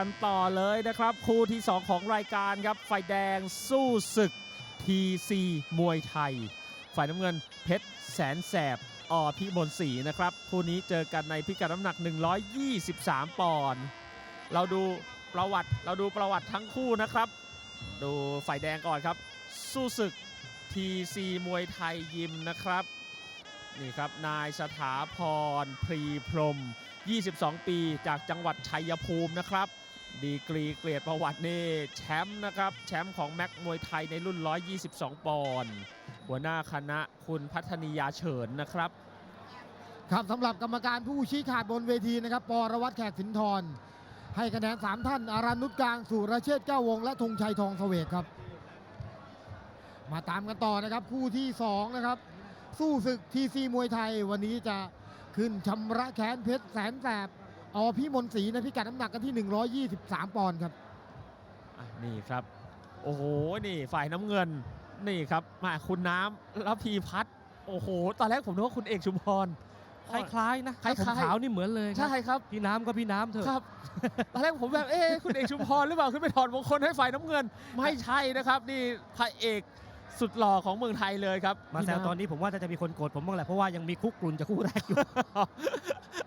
กันต่อเลยนะครับ คู่ที่ 2 ของรายการครับไฟแดงสู้ศึก TC มวยไทย ฝ่ายน้ำเงินเพชรแสนแสบอพิมลศรีนะครับ คู่นี้เจอกันในพิกัดน้ำหนัก 123 ปอนด์เราดูประวัติเราดูประวัติทั้งคู่นะครับ ดูฝ่ายแดงก่อนครับ สู้ศึก TC มวยไทยยิมนะครับนี่ครับนายสถาพรพรีพรม 22 ปีจากจังหวัดชัยภูมินะครับ ดีกรีเกลียดประวัตินี่แชมป์นะครับแชมป์ของแม็กมวยไทยในรุ่น 122 ปอนด์หัวหน้าคณะคุณพัฒนิยาเฉินนะครับ ครับสำหรับกรรมการผู้ชี้ขาดบนเวทีนะครับปรวัตรแขกสินทรให้คะแนน 3 ท่านอารันนุชกลางสุรเชษฐ์แก้ววง และธงชัยทองเสวกครับ มาตามกันต่อนะครับคู่ที่ 2 นะครับ สู้ศึกทีซีมวยไทยวันนี้จะขึ้นชำระแค้นเพชรแสนแสบ อพิมลศรีในพิกัดน้ำหนักกันที่ 123 ปอนด์ครับ อะนี่ครับ โอ้โห นี่ฝ่ายน้ำเงิน นี่ครับมาคุณน้ำแล้วพีพัฒน์โอ้โห ตอนแรกผมนึกว่าคุณเอกชุมพร คล้ายๆนะคล้ายๆ ผมขาวนี่เหมือนเลยครับใช่ครับ พี่น้ำก็พี่น้ำเถอะ ครับ ตอนแรกผมแบบ เอ๊ะคุณเอกชุมพรหรือเปล่าขึ้นไปถอดมงคลให้ฝ่ายน้ำเงิน ไม่ใช่นะครับ นี่พระเอก สุดหล่อของเมืองไทยเลยครับมาแซวพี่ำตอนนี้ผมว่าจะมีคนโกรธผมบ้างแหละเพราะว่ายังมีคุกกลุ่นจะคู่แรกอยู่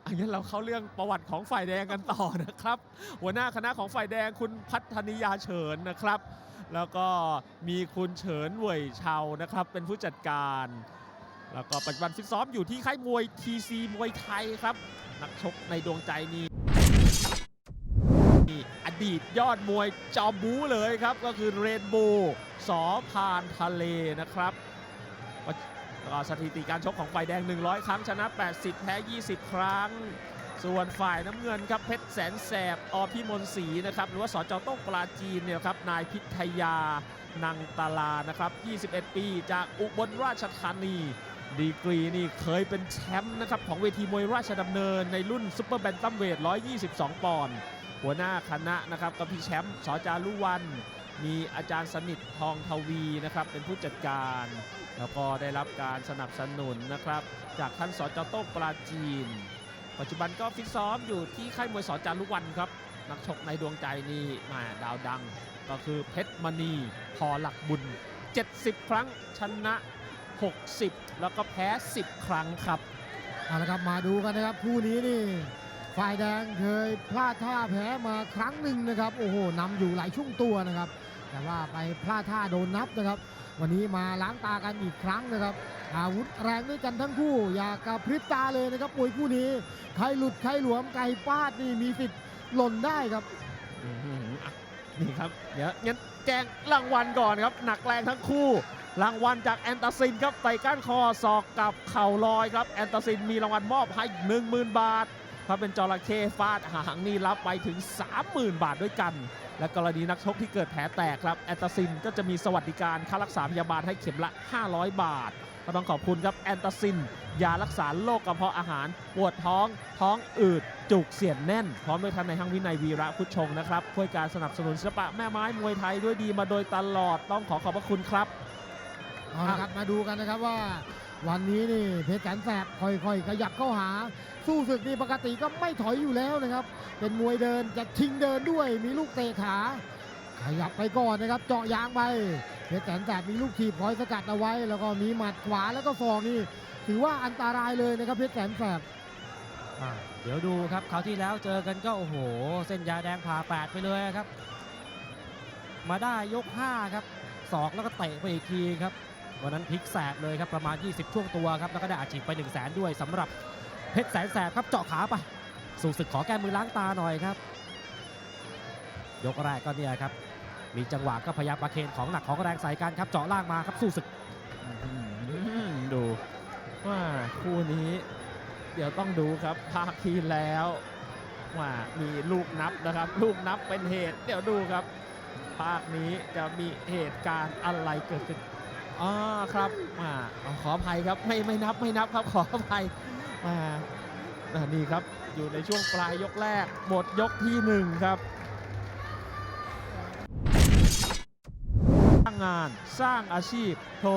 อันนี้เราเข้าเรื่องประวัติของฝ่ายแดงกันต่อนะครับ หัวหน้าคณะของฝ่ายแดงคุณพัฒนิยาเฉินนะครับ แล้วก็มีคุณเฉินเว่ยเชานะครับ เป็นผู้จัดการ แล้วก็ปัจจุบันฟิตซ้อมอยู่ที่ค่ายมวย TC มวยไทยครับ นักชกในดวงใจนี่นี่อ ดีตยอดมวยจอมบูเลยครับ ก็คือเรนโบว์สอพานทะเลนะครับสถิติการชกของฝ่ายแดง 100 ครั้งชนะ 80 แพ้ 20 ครั้ง ส่วนฝ่ายน้ำเงินครับเพชรแสนแสบอพิมลศรีนะครับหรือว่าสจโต้งปราจีนเนี่ยครับนายพิทยานังตลานะครับ 21 ปีจากอุบลราชธานี ดีกรีนี่เคยเป็นแชมป์นะครับของเวทีมวยราชดำเนินในรุ่นซุปเปอร์แบนตัมเวท 122 ปอนด์ หัวหน้าคณะนะครับก็พี่แชมป์สจารุวัน มีอาจารย์สนิททองทวีนะครับเป็นผู้จัดการ แล้วก็ได้รับการสนับสนุนนะครับจากท่านสจโต้ปราจีน ปัจจุบันก็ฟิตซ้อมอยู่ที่ค่ายมวยสจารุวันครับ นักชกในดวงใจนี่มาดาวดัง ก็คือเพชรมณีพอหลักบุญ 70 ครั้งชนะ 60 แล้วก็แพ้ 10 ครั้งครับ เอาละครับมาดูกันนะครับคู่นี้นี่ฝ่ายแดงเคยพลาดท่าแพ้มาครั้งหนึ่งนะครับ โอ้โหนำอยู่หลายช่วงตัวนะครับ แต่ว่าไปพลาดท่าโดนนับนะครับ วันนี้มาล้างตากันอีกครั้งนะครับ อาวุธแรงด้วยกันทั้งคู่ อย่ากระพริบตาเลยนะครับมวยคู่นี้ใครหลุดใครหลวมไก่ฟาดนี่มีสิทธิ์หล่นได้ครับอื้อหืออะนี่ครับเดี๋ยวงั้นแจ้งรางวัลก่อนครับ หนักแรงทั้งคู่ รางวัลจากแอนตาซินครับไต่ก้านคอศอกกับเข่าลอยครับแอนตาซินมีรางวัลมอบให้10,000บาท ถ้าเป็นจระเข้ฟาดหางนี่รับไปถึง 30,000 บาทด้วยกัน และกรณีนักชกที่เกิดแผลแตกครับแอนตาซินก็จะมีสวัสดิการค่ารักษาพยาบาลให้เข็มละ 500 บาทก็ต้องขอบคุณครับแอนตาซิน ยารักษาโรคกระเพาะอาหาร ปวดท้อง ท้องอืด จุกเสียดแน่น พร้อมด้วยท่านในายห้างวินัยวีระพุทธชงนะครับช่วยการสนับสนุนศิลปะแม่ไม้มวยไทยด้วยดีมาโดยตลอดต้องขอขอบพระคุณครับ เอาละครับมาดูกันนะครับว่า วันนี้นี่เพชรแสนแสบค่อยๆขยับเข้าหา สู้ศึกนี่ปกติก็ไม่ถอยอยู่แล้วนะครับ เป็นมวยเดินจะชิงเดินด้วยมีลูกเตะขาขยับไปก่อนนะครับ เจาะยางไปเพชรแสนแสบมีลูกถีบคอยสกัดเอาไว้ แล้วก็มีหมัดขวาแล้วก็ศอกนี่ถือว่าอันตรายเลยนะครับเพชรแสนแสบอ่าเดี๋ยวดูครับคราวที่แล้วเจอกันก็โอ้โห เส้นยาแดงผ่าแปดไปเลยครับ มาได้ยก5ครับศอกแล้วก็เตะไปอีกทีครับ วันนั้นพลิกแสบเลยครับประมาณ 20 ช่วงตัวครับแล้วก็ได้อาชีพไป1 0 0 0 0แสนด้วยสำหรับเพชรแสนแสบครับเจาะขาไป สู่ศึกขอแก้มือล้างตาหน่อยครับ ยกแรกก็เนี่ยครับมีจังหวะก็พยายามประเคนของหนักของแรงใส่กันครับเจาะล่างมาครับสู้ศึกดูว่าคู่นี้เดี๋ยวต้องดูครับภาคที่แล้วว่ามีลูกนับนะครับ ลูกนับเป็นเหตุ เดี๋ยวดูครับ ภาคนี้จะมีเหตุการณ์อะไรเกิดขึ้น อ๋อครับอ่าขออภัยครับไม่ไม่นับไม่นับครับขออภัยอ่าอ่านี่ครับอยู่ในช่วงปลายยกแรก หมดยกที่หนึ่งครับสร้างงานสร้างอาชีพโทร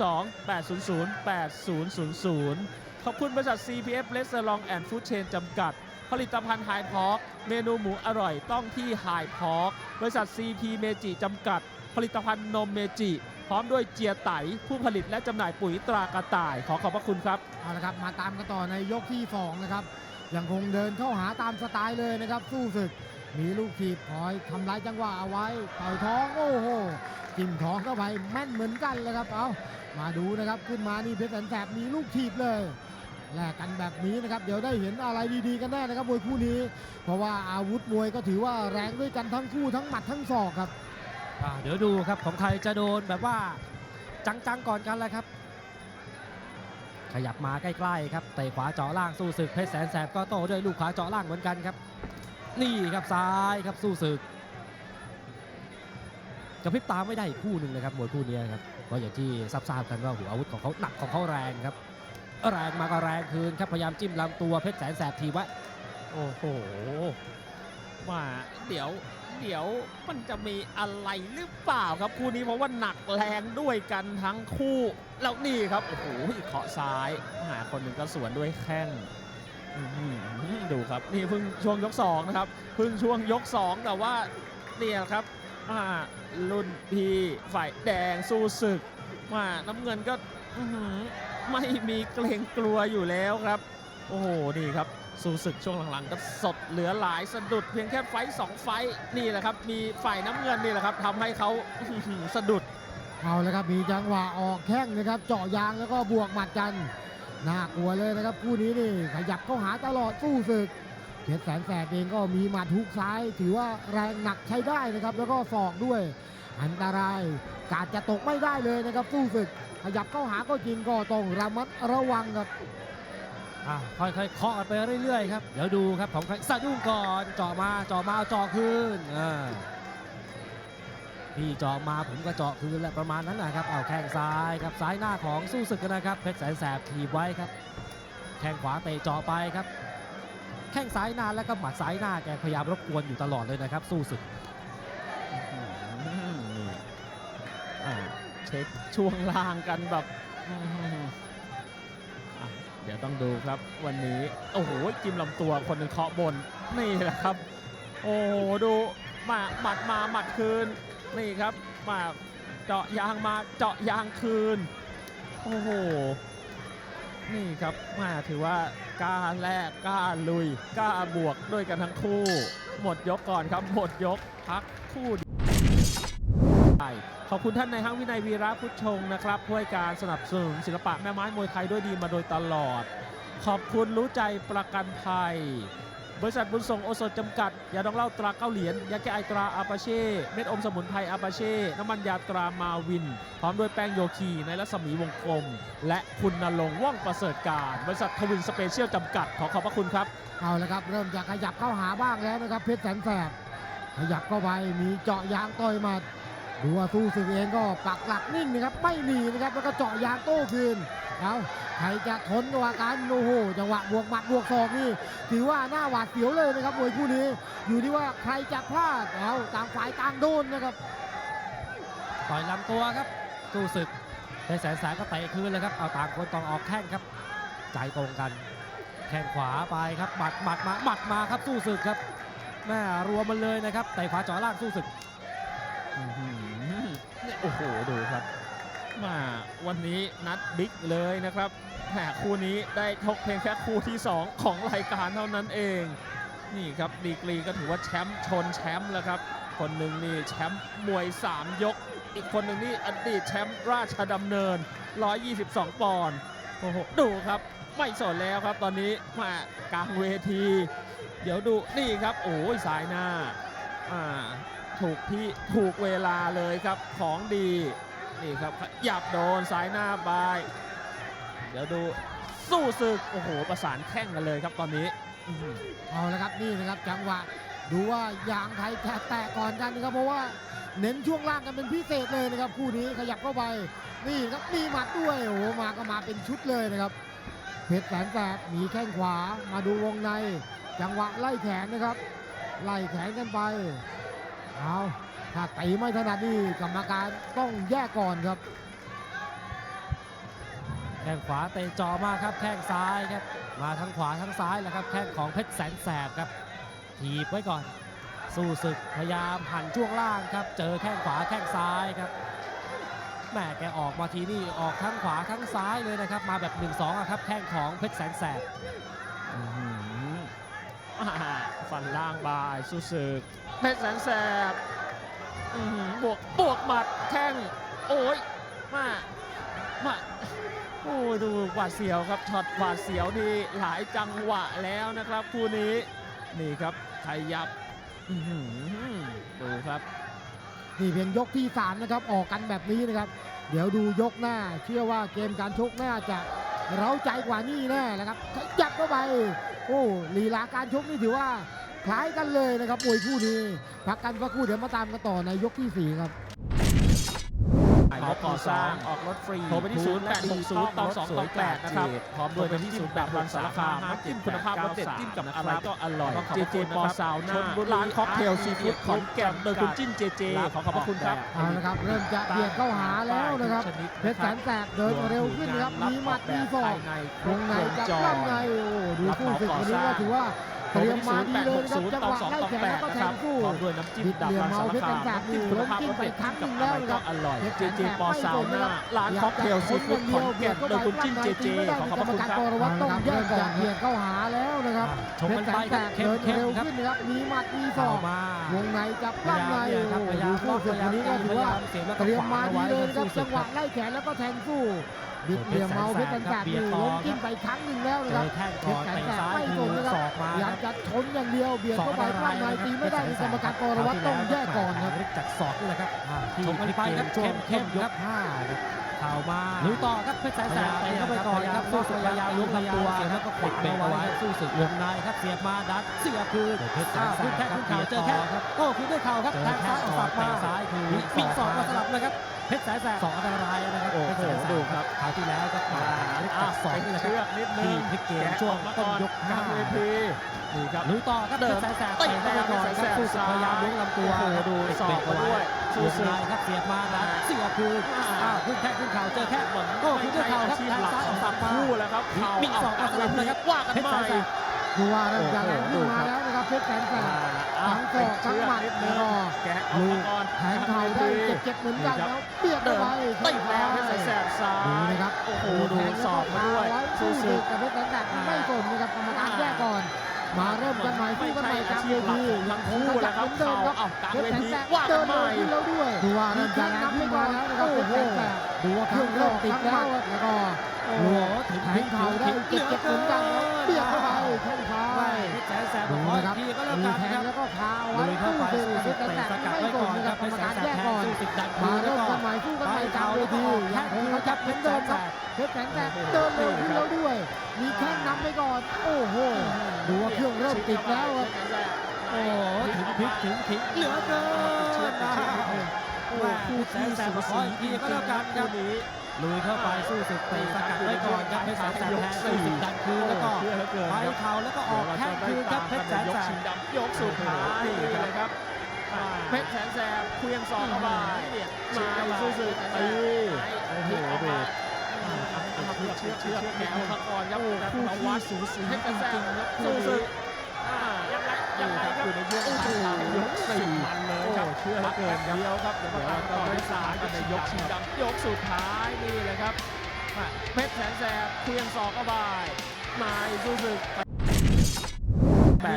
02 800 8000 ขอบคุณบริษัท CPF r e s t a u r a n t and Food Chain จำกัดขลิตภัณฑ์ไฮพอกเมนูหมูอร่อยต้องที่ไฮพอกบริษัท CP เมจิจำกัด ผลิตภัณฑ์นมเมจิ พร้อมด้วยเจียไตผู้ผลิตและจำหน่ายปุ๋ยตรากระต่าย ขอขอบพระคุณครับ เอาละครับมาตามกันต่อในยกที่สองนะครับยังคงเดินเข้าหาตามสไตล์เลยนะครับ สู้ศึก มีลูกถีบคอยทำลายจังหวะเอาไว้ต่อยท้องโอ้โหจิ้มท้องเข้าไปแม่นเหมือนกันเลยครับเอามาดูนะครับขึ้นมานี่เพชรแสนแสบมีลูกถีบเลยแลกกันแบบนี้นะครับเดี๋ยวได้เห็นอะไรดีๆกันแน่นะครับมวยคู่นี้ เพราะว่าอาวุธมวยก็ถือว่าแรงด้วยกันทั้งคู่ทั้งหมัดทั้งศอกครับ เดี๋ยวดูครับของใครจะโดนแบบว่าจังๆก่อนกันแหละครับ ขยับมาใกล้ๆครับเตะขวาเจาะล่างสู้ศึกเพชรแสนแสบก็โต้ด้วยลูกขวาเจาะล่างเหมือนกันครับ นี่ครับซ้ายครับสู้ศึกกระพริบตาไม่ได้คู่หนึ่งเลยครับมวยคู่นี้ครับเพราะอย่างที่ทราบๆกันว่าหัวอาวุธของเขาหนักของเขาแรงครับ แรงมาก็แรงคืนครับพยายามจิ้มลำตัวเพชรแสนแสบทีว้โอ้โห ว่าเดี๋ยวเดี๋ยวมันจะมีอะไรหรือเปล่าครับคู่นี้เพราะว่าหนักแรงด้วยกันทั้งคู่แล้วนี่ครับโอ้โหเคาะซ้ายหาคนหนึ่งก็สวนด้วยแข้งดูครับนี่เพิ่งช่วงยกสองนะครับเพิ่งช่วงยกสองแต่ว่าเนี่ยครับอ่ารุ่นพี่ฝ่ายแดงสู้ศึกว่าน้ำเงินก็ไม่มีเกรงกลัวอยู่แล้วครับ โอ้โหนี่ครับ สู้ศึกช่วงหลังๆ ก็สดเหลือหลายสะดุดเพียงแค่ไฟสองไฟนี่แหละครับ มีฝ่ายน้ำเงินนี่แหละครับทำให้เขาสะดุดเอาเลยครับมีจังหวะออกแข้งนะครับ เจาะยางแล้วก็บวกหมัดกันน่ากลัวเลยนะครับคู่นี้นี่ขยับเข้าหาตลอดสู้ศึกเพชรแสนแสบเองก็มีหมัดทุกซ้าย ถือว่าแรงหนักใช้ได้นะครับ แล้วก็ศอกด้วย อันตรายกาดจะตกไม่ได้เลยนะครับสู้ศึก ขยับเข้าหาก็จริงก็ต้องระมัดระวังครับ อะค่อยๆเคาะกันไปเรื่อยๆครับ เดี๋ยวดูครับของใครสะดุ้งก่อนเจาะมาเจาะมาเจาะคืนอ่าพี่เจาะมาผมก็เจาะคืนแหละประมาณนั้นนะครับเอาแข้งซ้ายครับซ้ายหน้าของสู้ศึกนะครับเพชรแสนแสบถีบไว้ครับ แข้งขวาเตะเจาะไปครับ แข้งซ้ายหน้าแล้วก็หมัดซ้ายหน้าแกพยายามรบกวนอยู่ตลอดเลยนะครับ สู้ศึกอื้อหือนี่อ่าเช็คช่วงล่างกันแบบ เดี๋ยวต้องดูครับวันนี้ โอ้โหจิ้มลำตัวคนหนึ่งเคาะบนนี่แหละครับ โอ้โหดูมาหมัดมาหมัดคืนนี่ครับมาเจาะยางมาเจาะยางคืน โอ้โหนี่ครับมาถือว่ากล้าแลกกล้าลุยกล้าบวกด้วยกันทั้งคู่ หมดยกก่อนครับหมดยกพักคู่ ย ขอบคุณท่านในายห้างวินัยวีระพุทธชงนะครับผู้ให้การสนับสนุนศิลปะแม่ไม้มวยไทยด้วยดีมาโดยตลอด ขอบคุณรู้ใจประกันภัย บริษัทบุญส่งโอสถจำกัด ยาดองเหล้าตราเก้าเหรียญยาแก้ไอตราอาปาเช่ เม็ดอมสมุนไพรอาปาเช่ น้ำมันยาตรามาวิน พร้อมด้วยแป้งโยคีในรัศมีวงกลม และคุณนรงค์ว่องประเสริฐการ บริษัททวินสเปเชียลจำกัด ขอขอบพระคุณครับ เอาละครับ เริ่มจะขยับเข้าหาบ้างแล้วนะครับเพชรแสนแสบขยับเข้าไปมีเจาะยางต่อยหมัด ดูว่าสู้ศึกเองก็ปักหลักนิ่งนะครับไม่หนีนะครับแล้วก็เจาะยางโต้คืนเอาใครจะทนกว่ากันโอ้โหจังหวะบวกหมัดบวกศอกนี่ถือว่าหน้าหวาดเสียวเลยนะครับมวยคู่นี้อยู่ที่ว่าใครจะพลาดเอาต่างฝ่ายต่างโดนนะครับต่อยลำตัวครับสู้ศึกเพชรแสนแสบก็เตะคืนเลยครับเอาต่างคนต่างออกแข้งครับใจตรงกัน แข้งขวาไปครับหมัดหมัดมาหมัดมาครับสู้ศึกครับแม่รวมมันเลยนะครับเตะขวาเจ่อล่างสู้ศึก โอ้โห ดูครับ มาวันนี้นัดบิ๊กเลยนะครับแหมคู่นี้ได้ชกเพียงแค่คู่ที่ 2 ของรายการเท่านั้นเอง นี่ครับดีกรีก็ถือว่าแชมป์ชนแชมป์แล้วครับ คนหนึ่งนี่แชมป์มวย 3 ยก อีกคนหนึ่งนี่อดีตแชมป์ราชดำเนิน 122 ปอนด์โอ้โหดูครับไม่สนแล้วครับตอนนี้มากลางเวที เดี๋ยวดูนี่ครับ โอ้ยสายหน้าอ่า ถูกที่ถูกเวลาเลยครับของดีนี่ครับหยับโดนซ้ายหน้าบาย เดี๋ยวดูสู้ศึกโอ้โหประสานแข้งกันเลยครับตอนนี้เอาละครับนี่นะครับจังหวะดูว่ายางไทยจะแตะก่อนกันนะครับเพราะว่าเน้นช่วงล่างกันเป็นพิเศษเลยนะครับคู่นี้ขยับเข้าไปนี่ครับมีหมัดด้วยโอ้โหมาก็มาเป็นชุดเลยนะครับเพชรแสนแสบมีแข้งขวามาดูวงใน จังหวะไล่แขนนะครับ ไล่แขนกันไป เอาถ้าตีไม่ถนัดนี่กรรมการต้องแยกก่อนครับ แข้งขวาเตะจ่อมาครับแข้งซ้ายครับมาทั้งขวาทั้งซ้ายแหละครับแข้งของเพชรแสนแสบครับถีบไว้ก่อน สู้ศึกพยายามหันช่วงล่างครับ เจอแข้งขวาแข้งซ้ายครับแหม่แกออกมาทีนี่ออกทั้งขวาทั้งซ้ายเลยนะครับ มาแบบ 1-2อะครับแข้งของเพชรแสนแสบอื้อหืออ่า ฟันล่างบายสู้ศึกเพชรแสนแสบอื้อหือบวกบวกหมัดแข้งโอ้ยมามาโอ้ยดูหวาดเสียวครับช็อตหวาดเสียวนี่หลายจังหวะแล้วนะครับคู่นี้นี่ครับขยับอื้อหือดูครับนี่เพียงยกที่สามนะครับออกกันแบบนี้นะครับ เดี๋ยวดูยกหน้า เชื่อว่าเกมการชกน่าจะ เราใจกว่านี่แน่นะครับยับเข้าไป โอ้ลีลาการชกนี่ถือว่าคล้ายกันเลยนะครับมวยคู่นี้ พักกันสักครู่เดี๋ยวมาตามกันต่อในยกที่สี่ครับ ขอก่อสร้างออกรถฟรีโทรไปที่ 0 8 6 0ตอง2ตอง8นะครับพร้อมด้วยไปที่ 0 8 1สารคามน้ำจิ้มคุณภาพรสเด็ดจิ้มกับอะไรก็อร่อยเจเจปอซาวน่าร้านค็อกเทลซีฟู้ดขอนแก่นโดยคุณจิ้นเจเจขอขอบพระคุณครับเอาละครับเริ่มจะเบียดเข้าหาแล้วนะครับเพชรแสนแสบเดินเร็วขึ้นนะครับมีหมัดมีศอกวงในจับล่ำในโอ้ดูคู่ศึกวันนี้ก็ถือว่า เตรียมมาดีเลยนะครับจังหวะไล่แขนแล้วก็แทงสู้พร้อมด้วยน้ำจิ้มดับรันสารคามน้ำจิ้มคุณภาพรสเด็ดจิ้มกับอะไรก็อร่อยเจเจปอซาวน่าร้านค็อกเทลซีฟู้ดขอนแก่นโดยคุณจิ้นเจเจขอขอบพระคุณครับกรรมการปรวัตรต้องแยกก่อนเบียดเข้าหาแล้วนะครับชมเพกัชนรแสไปนคแสรับบเดินเข้มเร็วๆครับขึ้นนะครับมีหมัดมีศเข้าอกมาวงในจับล่ำในพยายามโอ้โหเนี่ยครับพยายามดูคู่ศึกวันนี้ก็ถือว่าเสียบแล้วเตรียมมาดีเลยนะครับสู้จังหวะไล่แขนแล้วก็แทงสู้ บิดเหลี่ยมเมาเพชรแสนแสบนี่ล้มกิ้งไปครั้งหนึ่งแล้วเจนะครับอแข้งก่อนเตะซ้ายคืนศอกมาพยายามจะชนอย่างเดียวเบียดเข้าไปกล้ามในตีไม่ได้นี่กรรมการกรวัตรต้องแยกก่อนครับฤทธิ์จากศอกนี่แหละครับที่ชมกันไปครับช่วงเข้มๆยครับกห้าครับเข่ามาลุยต่อครับเพชรแสนแสบเตะเข้าไปก่อนครับสู้สุดพยายามลุกลำตัวแล้วก็ขวางเอาไว้สู้สุดวงในครับเสียบมาดัดเสียบคืนอ้าวขึ้นแข้งขึ้นเข่าเจอแข้งโอ้คืนด้วยเข่าครับแทงซ้ายออกฝักมาซ้ายคือมีศอกมาสลับเลยครับ เพชรแสนแสบสองอันตรายนะครับโอ้โหเพชรแสนแสดูครับคราวที่แล้วก็มาฤทธิ์อะจากศอกเป็นนี่แหละคเชือรับกนิดนึที่งพลิกเกมแะช่วงออกมาต้ก่นอนยกกห้าลางเวทีนี่ครับลุยต่อครับเพชรแสนแสบเตะเข้าไปก่อนครับสู้สุดพยายามล้วงลำตัวโอ้โหดูศอกมาด้วยสู้สู้สุศึดกครับเสียบมาดันเสียบคืนอ่าอ้าวขึ้นแข้งขึ้นเข่าเจอแข้งเหมือนโอ้ขึ้นด้วยเข่าครับชีพแทงหลักซ้ายขออองกทั้ฝังกมาคู่แล้วครับมีมีศอกมาสลับเลยครับว่ากันเพชรใหแสม่นแสบดูว่าเริ่มจะแรงขึ้นมาแล้วนะครับเพชรแสนแสบทั้งศอกทั้งหมัดนิดนึงแล้วก็แกะออกมาก่อนแทงเข่าได้ เจ็บๆเหมือนกันแล้วเบียดเข้าไปติดแล้วเพชรแสบซ้าดูยนะครับโอ้โหดูศอกมาด้วยสู้สู้ศึศึกกกับเพชรแสนแสบไม่สนนะครับกรรมการแยกก่อน มาเริ่มกันใหม่สู้กันใหม่กลางเวทียังคงคู่ขแล้ยัวบคเหรับมือนเดิมครับเอากลางเพชรเวแสนทีแสบว่ากัเดินนใหเร็วม่ขึ้นแล้วด้วยดูว่าเริ่มจะแรงขึ้นมาแล้วนะครับเพชรแสนแสบดูว่าเครื่องเริ่มติดแล้วแล้วก็โอ้โหถึงแทงเข่าได้เจ็บๆเหมือนกันครับเบียดเข้า แสนแสบบอกขออีกทีก็แล้วมีกันแทคงรับแล้วก็คาไว้ลุยเข้าสู้ไปศึกสู้เพสุชดรแสนเตะแสบสกัดไม่ไว้สก่อนนคนะครัรับบเพกรชรรมแสนการแสบแยกก่อนสู้ศึกดันคืมานเริ่มกันใหม่สู้กันใหม่กลางเวทียังคงขยับเหมือนเดิมครับเพชรแสนแสบเดินเร็วขึ้นแล้วด้วย มีแข้งนำไปก่อน โอ้โหดูว่าเครื่องเริ่มติดแล้วครับโอ้โหถึงพลิกถึงขิงเหลือเกินนะโอ้โหคู่แสนแสบขออีกทีก็แล้วกันครับ ลุยเข้าไปสู้ศึกเตะสกัดไว้ก่อนครับเพชรแสนแสบแทงสู้ศึกดันคืนแล้วก็เชื่อเหลือเกินไปครับเข่าแล้วก็ออกแข้งคืนครับเพชรแสนยกแสชิบงดำยกสุดท้ายนี่เลยครับเพชรแสนแสบเคลียงสองเข้าไปมาสู้ศึกตีโอ้โหดูเชือกเชือกแกวขกรครับคู่ขี้สูสีเพชรแสนแสบสู้ศึก ยังไงยังไงครับอยู่ในช่วงท้ายยกสี่มันเลยครับเชื่อเหลือเกินเดียวครับเดี๋ยวมาตามต่อที่สามกันในยกชิงดำยกสุดท้ายนี่เลยครับเพชรแสนแสบเคลียงสองเข้าไปมาสู้ศึกแป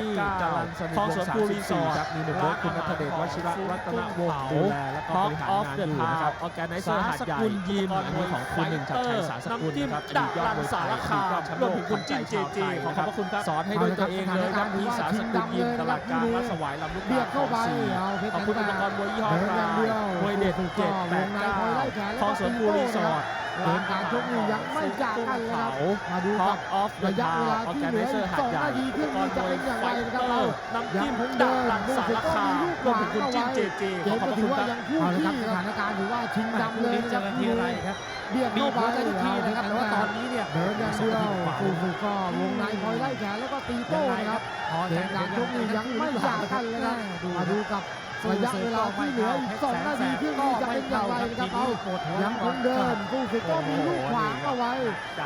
ดเก้าคลองสวนภูรีสอร์ทครับมีหนึ่งรถคุณนัทเดชวชิระรัตนวงศ์ดูแลและก็บริหารงานอยู่นะครับออแกไนเซอร์หาดใหญ่ยิมอันนี้ของคุณหนึ่งชัดชัยสารสกุลนะครับอดีตยอดมวยไทยอดีตยอดแชมป์โลกคุณจิ้นเจเจขอขอบพระคุณครับสอนให้ด้วยตัวเองเลยครับที่สารสกุลยิมตลาดกลางวัดสวายลำลูกเบียกาดคลเข้าองไปสี่เอาเพชรขอบแสคุณนอุแสปบกรณ์มวยยี่ห้อเดินอย่างเดียวมวยเด็ดเจ็ดแปดวงในเก้าคอยไล่แขนคลองสวนภูรีสอร์ท เกมการชกนี่ยังไม่จากกันเลยครับมาดูท็กัอบปออฟระยะเวลาออที่แกเหไนลือเซออีร์กหาสดองใหญ่นาทีครึ่งนี้จะเป็นอย่างไรนะครับเราน้ำยัจิ้งมคงดัเดิบนรันดูสาสิรก็คามีมลูกรวมขถึวางงคุณเข้าจิ้นไว้เจเจเกขอมขอบก็พระถืคุอณว่าครับยังคู่เอาละครับขี้สครับถานการณ์ถือว่าชิงดำดำเลเลยยนะนะคครัรับบทีไรครับเบียดบีเข้าบไปหัวใจทุกทีนะครับแต่ว่าตอนนี้เนี่ยเดินอย่างเดียวฟูฟูก็วงในคอยไล่แขนแล้วก็ตีโต้นะครับพอเกมการชกนี่ยังไม่จากกันเลยครับมาดูกับ ระยะเวลาที่เหลืออีกสองนาทีครึ่งนี้จะเป็นอย่างไรนะครับเอาปวดหัวยังคงเดินสู้ศึกก็มีลูกขวางเอาไว้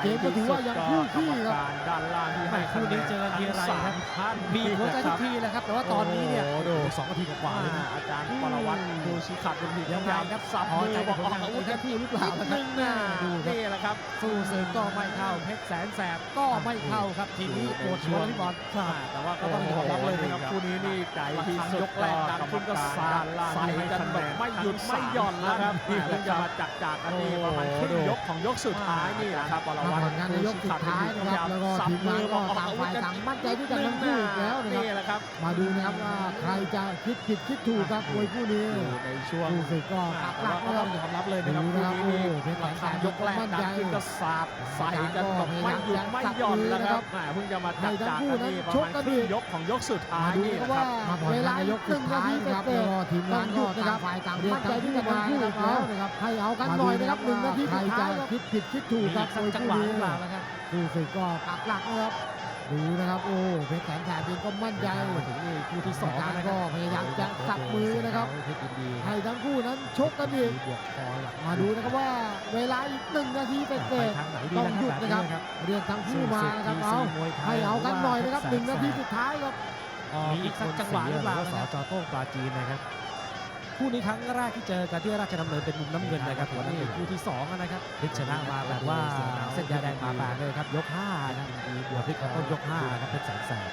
เกมก็ถือว่ายังคู่ขี้ครับกรรมการด้านล่างที่ให้ไม่คู่นี้เจอทีไรครับท่านบีบหัวใจทุกทีแหละครับแต่ว่าตอนนี้เนี่ยโอ้โหดูสองนาทีกว่าๆเลยนะอาจารย์ปรวัตรดูชิขัดบนผิดยังไงครับสับพอมือใจบอกผลออกงานอาวุธทั้กันงคู่หรือเปล่านิดนะครันึบงนะดูครับนี่แหละครับสู้ศึกก็ไม่เข้าเพชรแสนแสบก็ไม่เข้าครับทีนี้ปวดหัวเลยพี่บอลแต่ว่าก็ต้องยอมรับเลยนะครับคู่นี้นี่ใจที่สุดยกแรกดันขึ้นก็สา หยุดไม่หย่อนนะครับนี่เพิ่งจะมาจักจากกันนี่ประมาณครึ่งยกของยกสุดท้ายนี่แหละครับปรมาวัตผรลงานในยกสุดท้ายนะครับแล้วก็ทีมงานก็ต่างฝ่ายต่างมั่นใจด้วยกันทั้งคู่อีกแล้วนะครับนี่แหละครับมาดูนะครับว่าใครจะคิดผิดคิดถูกครับมวยคู่นี้อยู่ในช่วงสู้ศึกก็ปักหลักก็นะคต้รัอบงยอมรับเลยนะครับดูนะครับคู่นี้โอ้เพชรแสนแสบยกแรกมั่นดัใจนขึ้นก็สาดใส่กันแบบไม่หยุดไม่หย่อนแล้วครับแหมเพิ่งจะมาจักจากกันนี่ประมาณครึ่งยกของยกสุดท้ายมาดูนี่นะแหคละรับครับว่าเวลายกสุดท้ายนะครับแล้วก็ทีมงานก็ต่างฝ่ายต่างมั่นใจด้วยกันทั้งคู่อีกแล้วนะครับให้เอากันหน่อยนะครับหนึ่งนาทีสุดท้ายครับคิดผิดคิดถูกครับสัมกวยจังคู่หวะนี้หรือเปล่าแล้วครับสู้ศึกก็ปักหลักนะครับดูนะครับโอ้เพชรแสนแสบเองก็มั่นใจมาถึงนี่คู่ที่สสอองงนะคก็รับพยายามจะสับมือนะครับเพชรยินดีให้ทั้งคู่นั้นชกกันอีกบวกคอหลักมาดูนะครับว่าเวลาอีกหนึ่งนาทีเศไปษทางไหนดีต้องนะหยุดแบบนะครับนี้ครับเรียกทั้งคู่มานะครับเอามวยไทยให้เอากันหน่อยนะครับหนึ่งนาทีสุสุดดท้ายครับมีอีกสักจังหวะหรือเปล่าสนะครับจโต้งปลาจีนนะครับ คู่นี้ครั้งแรกที่เจอกันที่ราชดำเนินเป็นมุมน้ำเงินนะครับวันนั้นเป็นคู่ที่สองนะครับพลิกชนะมาแบบว่าเส้นยาแดงผ่าปากเลยครับยก5ครับบวกพลิกกับต้นยก5ครับเพชรแสนแสบ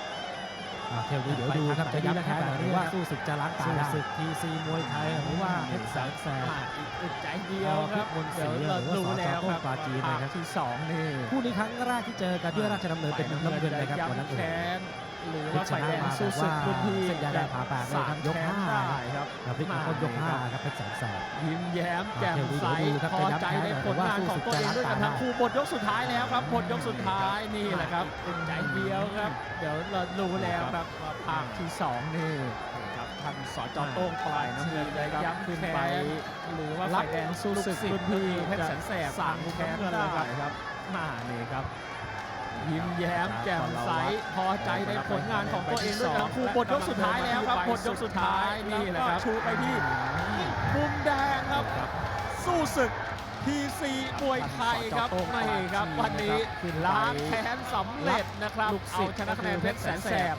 อ่าเที่ยวนี้เดี๋ยวดูครับจะย้ำแค้นหรือว่าสู้ศึกจะล้างตาสู้ได้ศึกทีซีมวยไทยหรือว่าเพชรแสนแสบมาอีกอึดใจเดียวครับพรพิมลศรีเดี๋ยวเราหรือว่าดูแล้วสจโต้คงรับปลาจีนนะครับภาคที่สองนี่คู่นี้ครั้งแรกที่เจอกันที่ราชดำเนินเป็นมุมน้ำเงินนะครับวันนั้นย้ำเองแค้น หรือพลิว่ากชฝ่ายนะแดงมาสู้แบบศึว่ากรุ่นพี่เส้นยาแดงผ่าปากเลยครับยกสามแค้น5ได้ครับกับพลิกกับต้นยก5ครับเพชรแสนแสบยิ้มแย้มแจ่มใสอ่าเดี๋ยวดูครับพอใจในผลงานของตัวเองด้วยกันทั้งคู่บทยกสุดท้ายแล้วครับบทยกสุดท้ายนี่แหละครับอึดใจเดียวครับ เดี๋ยวเรารู้แล้วครับว่าภาคที่สองนี่ครับท่านสจโต้งปลายน้ำเงินได้ย้ำขึ้นไปหรือว่าฝ่ายแดงสู้ศึกรุ่นพี่เพชรแสนแสบสั่งแค้นได้ครับมานี่ครับ ยิ้มแย้มแจ่มใสพอใจในผลงานของตัวเองด้วยกันทั้งคู่บทยกสุดท้ายแล้วครับบทยกสุดท้ายนี่แหละครับชูไปที่มุมแดงครับ สู้ศึกทีซีมวยไทยครับนี่ครับวันนี้ล้างแค้นสำเร็จนะครับเอาชนะคะแนนเพชรแสนแสบ